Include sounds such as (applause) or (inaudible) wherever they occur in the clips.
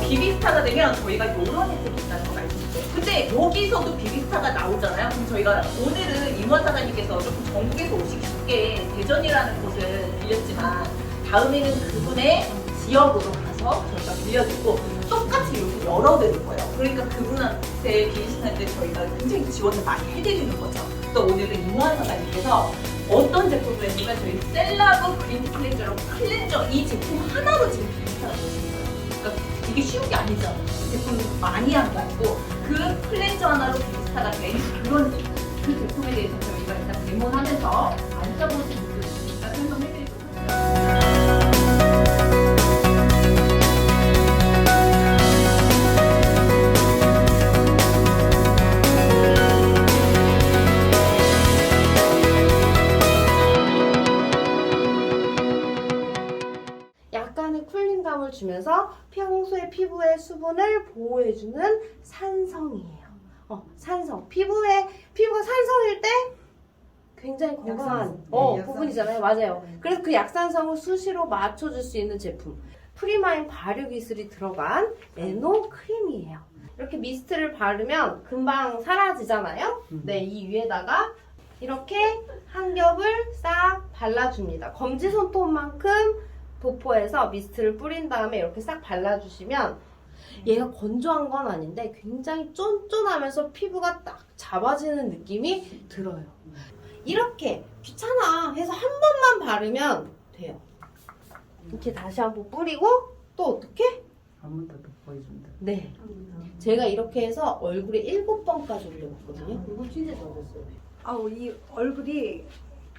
비비스타가 되면 저희가 이런 혜택이 있다는 거 말씀드려요. 근데 여기서도 비비스타가 나오잖아요. 그럼 저희가 오늘은 임원 사장님께서 조금 전국에서 오시기 쉽게 대전이라는 곳을 빌렸지만 다음에는 그분의 지역으로 가서 저희가 빌려주고 똑같이 이렇게 열어드릴 거예요. 그러니까 그분한테 비비스타인데 저희가 굉장히 지원을 많이 해드리는 거죠. 또 오늘은 임원 사장님께서 어떤 제품을 했냐면 저희 셀라브 그린티 클렌저로 클렌저 이 제품 하나로 지금 비비스타가 되시는 거예요. 그러니까 이게 쉬운 게 아니잖아요. 제품 많이 한 게 아니고 그 클렌저 하나로 비슷하가 된 그런. 그 제품에 대해서 저희가 일단 데모하면서 안 써보신 분들 있으니까 설명해드리도록 할게요. 약간의 쿨링감을 주면서 평소에 피부의 수분을 보호해주는 산성이에요. 어, 산성. 피부에, 굉장히 건강한 약산성. 어, 네, 약산성. 부분이잖아요. 맞아요. 네. 그래서 그 약산성을 수시로 맞춰줄 수 있는 제품. 프리마인 발효 기술이 들어간 에노 크림이에요. 이렇게 미스트를 바르면 금방 사라지잖아요. 네, 이 위에다가 이렇게 한 겹을 싹 발라줍니다. 검지 손톱만큼 도포해서 미스트를 뿌린 다음에 이렇게 싹 발라주시면 얘가 건조한 건 아닌데 굉장히 쫀쫀하면서 피부가 딱 잡아지는 느낌이 들어요. 이렇게 귀찮아 해서 한 번만 바르면 돼요. 이렇게 다시 한번 뿌리고 또 어떻게? 한 번 더 보여준다. 네. 제가 이렇게 해서 얼굴에 일곱 번까지 올려봤거든요. 이거 진짜 좋았어요. 아우 이 얼굴이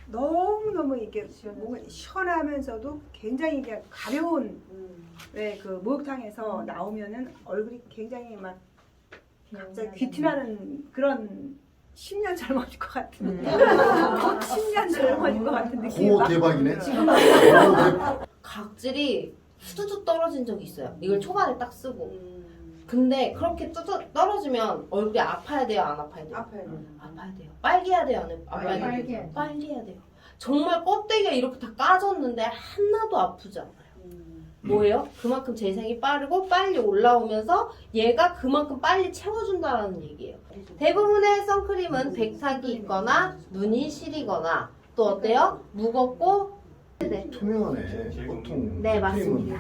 너무 너무 이게 뭔가 시원하면서도 굉장히 이게 가벼운 왜 그 목욕탕에서 나오면은 얼굴이 굉장히 막 갑자기 귀티나는 그런 10년 (laughs) 젊어질 것 같은 곧 10년 젊어질 것 같은 느낌이 오 막 대박이네. 각질이 후두둑 떨어진 적이 있어요. 이걸 초반에 딱 쓰고. 근데 그렇게 뚜두 떨어지면 얼굴이 아파야 돼요? 안 아파야 돼요? 아파요. 아파야 돼요. 빨리 해야 돼요? 안 해- 아파야 돼요? 빨리 해야 돼요. 빨리 해야 돼요. 정말 껍데기가 이렇게 다 까졌는데 하나도 아프지 않아요. 뭐예요? 그만큼 재생이 빠르고 빨리 올라오면서 얘가 그만큼 빨리 채워준다라는 얘기예요. 대부분의 선크림은 백탁이 있거나 눈이 시리거나 또 어때요? 무겁고 네. 투명하네. 보통 네, 맞습니다.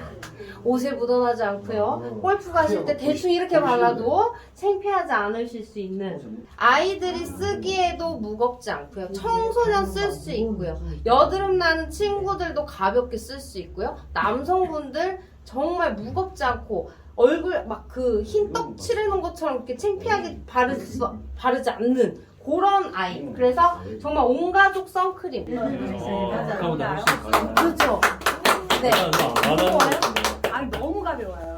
옷에 묻어나지 않고요. 어. 골프 가실 때 대충 이렇게 발라도 창피하지 않으실 수 있는 아이들이 쓰기에도 무겁지 않고요. 청소년 쓸 수 있고요. 여드름 나는 친구들도 가볍게 쓸 수 있고요. 남성분들 정말 무겁지 않고 얼굴 막 그 흰 떡 칠해놓은 것처럼 이렇게 창피하게 바르지, 바르지 않는 그런 아이. 그래서 정말 온 가족 선크림. 아까보다 훨씬 가요. 그렇죠. 네. 너무 와요? 아 너무 가벼워요.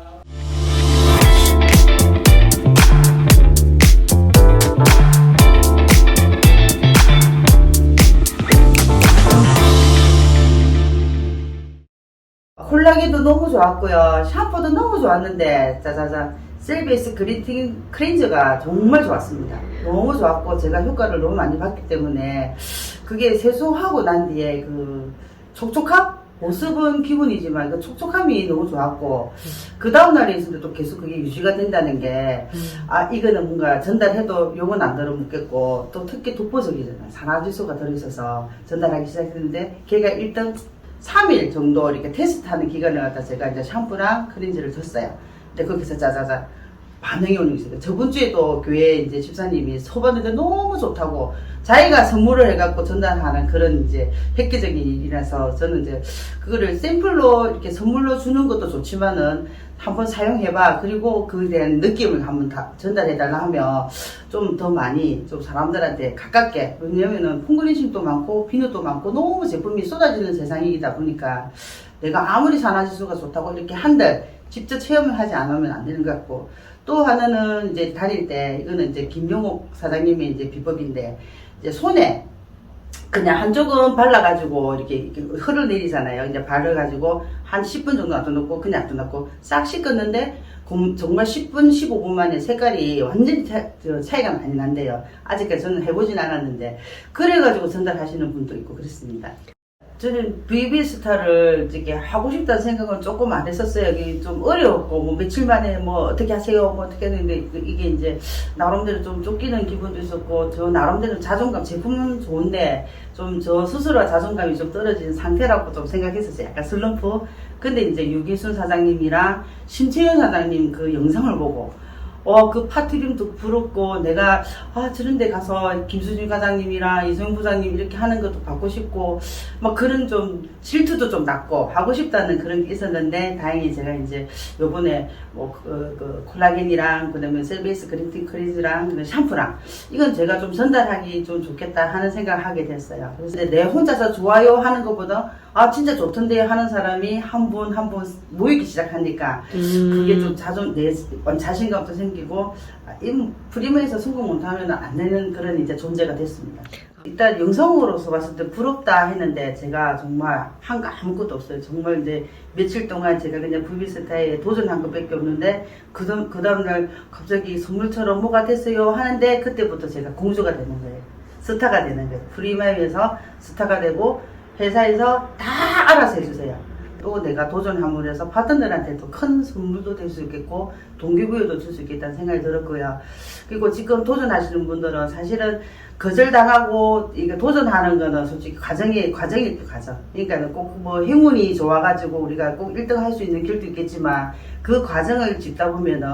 콜라겐도 너무 좋았고요. 샴푸도 너무 좋았는데 짜자자 셀비에스 그리팅 클렌저가 정말 좋았습니다. 너무 좋았고 제가 효과를 너무 많이 봤기 때문에 그게 세수하고 난 뒤에 그 촉촉함? 보습은 기분이지만 그 촉촉함이 너무 좋았고 그 다음날에 있어도 계속 그게 유지가 된다는 게 아 이거는 뭔가 전달해도 요건 안 들어먹겠고 또 특히 독보적이잖아요 산화지수가 들어있어서 전달하기 시작했는데 걔가 일단 3일 정도 이렇게 테스트하는 기간을 갖다 제가 이제 샴푸랑 클렌저를 줬어요 근데 거기서 짜자자 반응이 오는 게 있어요 저번 주에도 교회 이제 집사님이 써봤는데 너무 좋다고 자기가 선물을 해갖고 전달하는 그런 이제 획기적인 일이라서 저는 이제 그거를 샘플로 이렇게 선물로 주는 것도 좋지만은 한번 사용해봐. 그리고 그에 대한 느낌을 한번 다 전달해달라 하면 좀 더 많이 좀 사람들한테 가깝게. 왜냐면은 풍근인심도 많고 비누도 많고 너무 제품이 쏟아지는 세상이다 보니까 내가 아무리 산화지수가 좋다고 이렇게 한들 직접 체험을 하지 않으면 안 되는 것 같고 또 하나는 이제 다닐 때 이거는 이제 김용옥 사장님의 이제 비법인데 이제 손에 그냥 한쪽은 발라가지고 이렇게, 이렇게 흘러내리잖아요. 이제 바르가지고 한 10분 정도 놔둬놓고 그냥 놔둬놓고 싹 씻었는데 금- 정말 10분, 15분 만에 색깔이 완전히 차, 저 차이가 많이 난대요. 아직까지 저는 해보진 않았는데 그래가지고 전달하시는 분도 있고 그렇습니다. 저는 비비 스타를 이렇게 하고 싶다는 생각은 조금 안 했었어요. 이게 좀 어려웠고, 뭐 며칠 만에 뭐 어떻게 하세요? 뭐 어떻게 했는데 그 이게 이제 나름대로 좀 쫓기는 기분도 있었고, 저 나름대로 자존감, 제품은 좋은데 좀 저 스스로 자존감이 좀 떨어지는 상태라고 좀 생각했었어요. 약간 슬럼프. 근데 이제 유기순 사장님이랑 심채연 사장님 그 영상을 보고, 어, 그 파트림도 부럽고, 내가, 아, 저런 데 가서 김수진 과장님이랑 이소영 부장님 이렇게 하는 것도 받고 싶고, 막 그런 좀 질투도 좀 났고, 하고 싶다는 그런 게 있었는데, 다행히 제가 이제 요번에 뭐, 그, 그 콜라겐이랑, 그 다음에 셀베이스 그린틴 크리즈랑, 샴푸랑, 이건 제가 좀 전달하기 좀 좋겠다 하는 생각을 하게 됐어요. 그래서 내 혼자서 좋아요 하는 것보다, 아, 진짜 좋던데 하는 사람이 한 분 한 분 모이기 시작하니까, 그게 좀 자존, 내 자신감도 생기고, 아, 이 프리메에서 성공 못하면 안 되는 그런 이제 존재가 됐습니다. 일단 영상으로서 봤을 때 부럽다 했는데 제가 정말 한 거 아무것도 없어요. 정말 이제 며칠 동안 제가 그냥 부비스타에 도전한 것밖에 없는데 그, 다음, 그 다음날 갑자기 선물처럼 뭐가 됐어요 하는데 그때부터 제가 공주가 되는 거예요. 스타가 되는 거예요. 프리마이에서 스타가 되고 회사에서 다 알아서 해주세요. 또 내가 도전함으로 해서 파트너들한테도 큰 선물도 될 수 있겠고 동기부여도 줄 수 있겠다는 생각이 들었고요. 그리고 지금 도전하시는 분들은 사실은 거절당하고 이게 도전하는 거는 솔직히 과정이 과정이 또 과정. 그러니까 꼭 뭐 행운이 좋아가지고 우리가 꼭 1등 할 수 있는 길도 있겠지만 그 과정을 짚다 보면은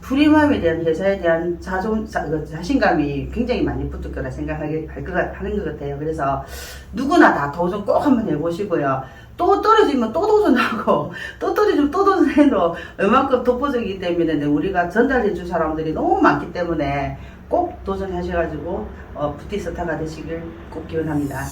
프리마음에 대한 회사에 대한 자존 자, 그 자신감이 굉장히 많이 붙을 거라 생각하게 하는 것 같아요. 그래서 누구나 다 도전 꼭 한번 해보시고요. 또 떨어지면 또 도전하고 (laughs) 또 떨어지면 또 도전해도 얼만큼 독보적이기 때문에 우리가 전달해 줄 사람들이 너무 많기 때문에 꼭 도전하셔가지고 어, 뷰티 스타가 되시길 꼭 기원합니다.